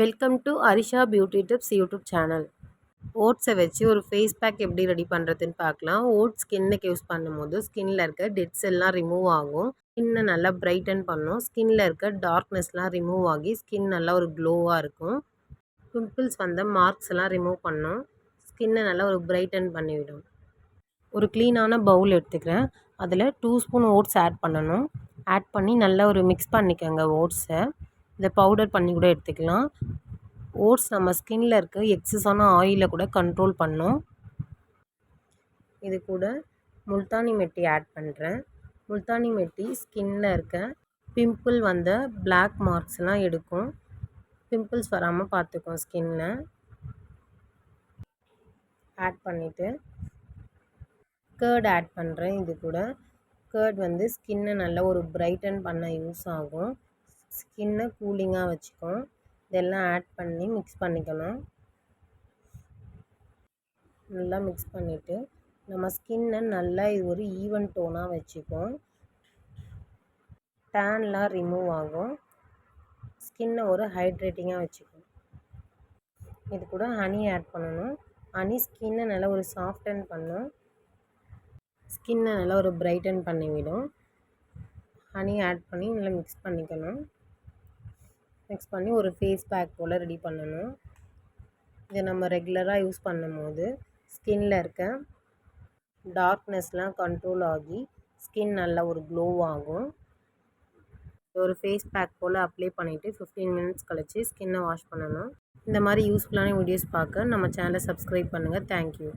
Welcome to Arisha beauty tips YouTube channel ஓட்ஸை வச்சு ஒரு face back எப்படி ரெடி பண்ணுறதுன்னு பார்க்கலாம். ஓட்ஸ் ஸ்கின்னுக்கு யூஸ் பண்ணும்போது ஸ்கின்னில் இருக்க டெட்ஸ் எல்லாம் ரிமூவ் ஆகும். ஸ்கின்னை நல்லா பிரைட்டன் பண்ணும். ஸ்கின்னில் இருக்க டார்க்னஸ்லாம் ரிமூவ் ஆகி ஸ்கின் நல்லா ஒரு க்ளோவாக இருக்கும். பிம்பிள்ஸ் வந்த மார்க்ஸ் எல்லாம் ரிமூவ் பண்ணும். ஸ்கின்னை நல்லா ஒரு பிரைட்டன் பண்ணிவிடும். ஒரு க்ளீனான பவுல் எடுத்துக்கிறேன். அதில் டூ ஸ்பூன் ஓட்ஸ் ஆட் பண்ணணும். ஆட் பண்ணி நல்லா ஒரு மிக்ஸ் பண்ணிக்கோங்க ஓட்ஸை இதை பவுடர் பண்ணி கூட எடுத்துக்கலாம். ஓட்ஸ் நம்ம ஸ்கின்னில் இருக்க எக்ஸஸான ஆயிலை கூட கண்ட்ரோல் பண்ணும். இது கூட முல்தானி மெட்டி ஆட் பண்ணுறேன் முல்தானி மெட்டி ஸ்கின்னில் இருக்க பிம்பிள் வந்த பிளாக் மார்க்ஸ்லாம் எடுக்கும். பிம்பிள்ஸ் வராமல் பார்த்துக்கும் ஸ்கின்னை ஆட் பண்ணிவிட்டு கேர்ட் ஆட் பண்ணுறேன் இது கூட கேர்ட் வந்து ஸ்கின்னை நல்லா ஒரு பிரைட்டன் பண்ண யூஸ் ஆகும். ஸ்கின்னை கூலிங்காக வச்சுக்கும் இதெல்லாம் ஆட் பண்ணி மிக்ஸ் பண்ணிக்கணும். நல்லா மிக்ஸ் பண்ணிவிட்டு நம்ம ஸ்கின்னை நல்லா இது ஒரு ஈவன் டோனாக வச்சுக்கும் டேன்லாம் ரிமூவ் ஆகும். ஸ்கின்னை ஒரு ஹைட்ரேட்டிங்காக வச்சுக்கும் இது கூட ஹனி ஆட் பண்ணணும். ஹனி ஸ்கின்னை நல்லா ஒரு சாஃப்டன் பண்ணும். ஸ்கின்னை நல்லா ஒரு பிரைட்டன் பண்ணிவிடும். ஹனி ஆட் பண்ணி நல்லா மிக்ஸ் பண்ணிக்கணும். மிக்ஸ் பண்ணி ஒரு ஃபேஸ் பேக் போல் ரெடி பண்ணணும். இதை நம்ம ரெகுலராக யூஸ் பண்ணும்போது ஸ்கின்னில் இருக்க டார்க்னஸ்லாம் கண்ட்ரோல் ஆகி ஸ்கின் நல்லா ஒரு க்ளோ ஆகும். ஒரு ஃபேஸ் பேக் போல் அப்ளை பண்ணிவிட்டு ஃபிஃப்டீன் மினிட்ஸ் கழித்து ஸ்கின்னை வாஷ் பண்ணணும். இந்த மாதிரி யூஸ்ஃபுல்லான வீடியோஸ் பார்க்க நம்ம சேனலை சப்ஸ்கிரைப் பண்ணுங்கள் தேங்க்யூ